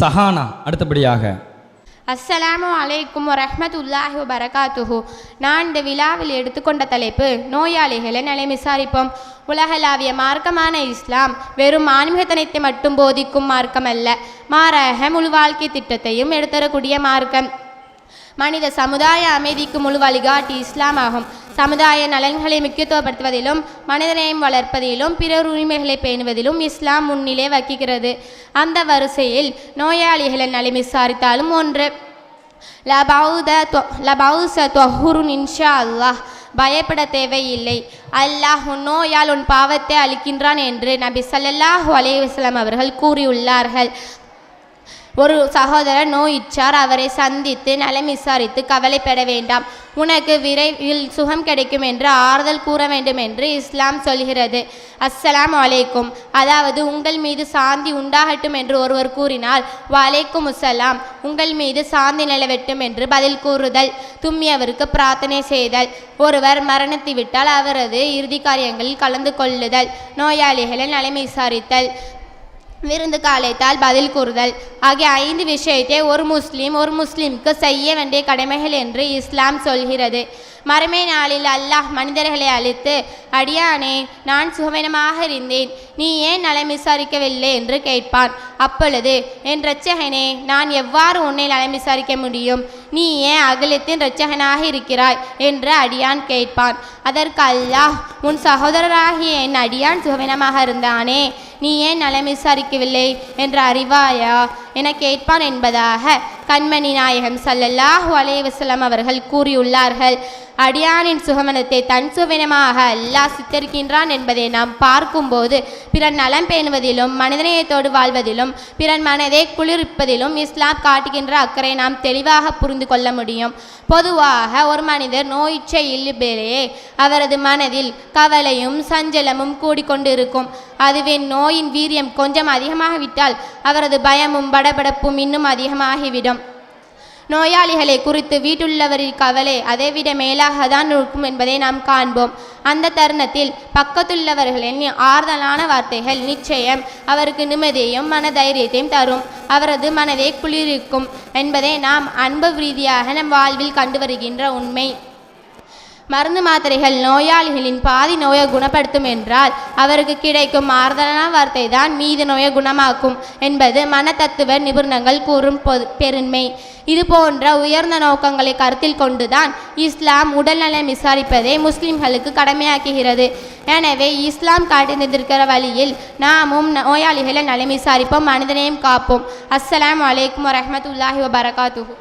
சஹானா அடுத்தபடியாக. அஸ்ஸலாமு அலைக்கும் ரஹமத்துல்லாஹி வரகாத்துஹு நான் இந்த விழாவில் எடுத்துக்கொண்ட தலைப்பு நோயாளிகளை நிலை விசாரிப்போம் உலகளாவிய மார்க்கமான இஸ்லாம் வெறும் ஆன்மீகத்தனத்தை மட்டும் போதிக்கும் மார்க்கம் அல்ல மாறாக முழு வாழ்க்கை திட்டத்தையும் எடுத்தரக்கூடிய மார்க்கம். மனித சமுதாய அமைதிக்கு முழு வழிகாட்டி இஸ்லாம் ஆகும் சமுதாய நலன்களை முக்கியத்துவப்படுத்துவதிலும் மனிதநேயம் வளர்ப்பதிலும் பிறர் உரிமைகளை பேணுவதிலும் இஸ்லாம் முன்னிலை வகிக்கிறது. அந்த வரிசையில் நோயாளிகளின் நலம் விசாரித்தாலும் ஒன்று. லபௌத லபௌச தொஹுருன் இன்ஷா அல்லாஹ். பயப்பட தேவையில்லை. அல்லாஹ் உன் நோயால் உன் பாவத்தை அளிக்கின்றான் என்று நபி சல்லாஹூ அலைஹி அவர்கள் கூறியுள்ளார்கள். ஒரு சகோதரர் நோயிற்றார் அவரை சந்தித்து நலம் விசாரித்து கவலைப்பட வேண்டாம். உனக்கு விரைவில் சுகம் கிடைக்கும் என்று ஆறுதல் கூற வேண்டும் என்று இஸ்லாம் சொல்கிறது. அஸ்ஸலாம் வலைக்கும் அதாவது உங்கள் மீது சாந்தி உண்டாகட்டும் என்று ஒருவர் கூறினால் வலைக்கும் அஸ்ஸலாம். உங்கள் மீது சாந்தி நிலவட்டும் என்று பதில் கூறுதல். தும்மியவருக்கு பிரார்த்தனை செய்தல். ஒருவர் மரணத்தை விட்டால் அவரது இறுதி காரியங்களில் கலந்து கொள்ளுதல். நோயாளிகளை நலம் விசாரித்தல். விருந்து காலைத்தால் பதில் கூறுதல். ஆகிய ஐந்து விஷயத்தை ஒரு முஸ்லீம் ஒரு முஸ்லீமுக்கு செய்ய வேண்டிய கடமைகள் என்று இஸ்லாம் சொல்கிறது. மறுமை நாளில் அல்லாஹ் மனிதர்களை அழித்து அடியானே நான் சுகவீனமாக இருந்தேன். நீ ஏன் நலம் விசாரிக்கவில்லை? என்று கேட்பான். அப்பொழுது என் இரட்சகனே நான் எவ்வாறு உன்னை நலம் விசாரிக்க முடியும்? நீ ஏன் அகிலத்தின் இரட்சகனாக இருக்கிறாய்? என்று அடியான் கேட்பான். அதற்கு அல்லாஹ் உன் சகோதரராகிய என் அடியான் சுகவீனமாக இருந்தானே நீ ஏன் நலம் விசாரிக்கவில்லை? என்று அறிவாயா? என கேட்பான் என்பதாக கண்மணி நாயகம் சல்லல்லாஹு அலைஹி அவர்கள் கூறியுள்ளார்கள். அடியானின் சுகமனத்தை தன் சுகவினமாக அல்லாஹ் சித்தரிக்கின்றான் என்பதை நாம் பார்க்கும்போது பிறன் நலம் பேணுவதிலும் மனிதநேயத்தோடு வாழ்வதிலும் பிறன் மனதை குளிர்ப்பதிலும் இஸ்லாம் காட்டுகின்ற அக்கறை நாம் தெளிவாக புரிந்து கொள்ள முடியும். பொதுவாக ஒரு மனிதர் நோயிச்சை இல்லுபேலே அவரது மனதில் கவலையும் சஞ்சலமும் கூடிக்கொண்டிருக்கும். அதுவே நோயின் வீரியம் கொஞ்சம் அதிகமாகிவிட்டால் அவரது பயமும் படபடப்பும் இன்னும் அதிகமாகிவிடும். நோயாளிகளை குறித்து வீட்டுள்ளவரின் கவலை அதைவிட மேலாக தான் இருக்கும் என்பதை நாம் காண்போம். அந்த தருணத்தில் பக்கத்துள்ளவர்களின் ஆறுதலான வார்த்தைகள் நிச்சயம் அவருக்கு நிம்மதியையும் மனதைரியத்தையும் தரும். அவரது மனதை குளிர்விக்கும் என்பதை நாம் அன்பு ரீதியாக நம் வாழ்வில் கண்டு வருகின்ற உண்மை. மருந்து மாத்திரைகள் நோயாளிகளின் பாதி நோயை குணப்படுத்தும் என்றால் அவருக்கு கிடைக்கும் மாறுதலான வார்த்தை தான் மீதி நோயை குணமாக்கும் என்பது மனத்தத்துவ நிபுணர்கள் கூறும் பொது பெருண்மை. இது போன்ற உயர்ந்த நோக்கங்களை கருத்தில் கொண்டுதான் இஸ்லாம் உடல்நலம் விசாரிப்பதை முஸ்லிம்களுக்கு கடமையாக்குகிறது. எனவே இஸ்லாம் காட்டியிருந்திருக்கிற வழியில் நாமும் நோயாளிகளை நலம் விசாரிப்போம் மனிதனையும் காப்போம். அஸ்லாம் வலைக்கம் வரமத்துல்லாஹி வபரகாத்துஹு.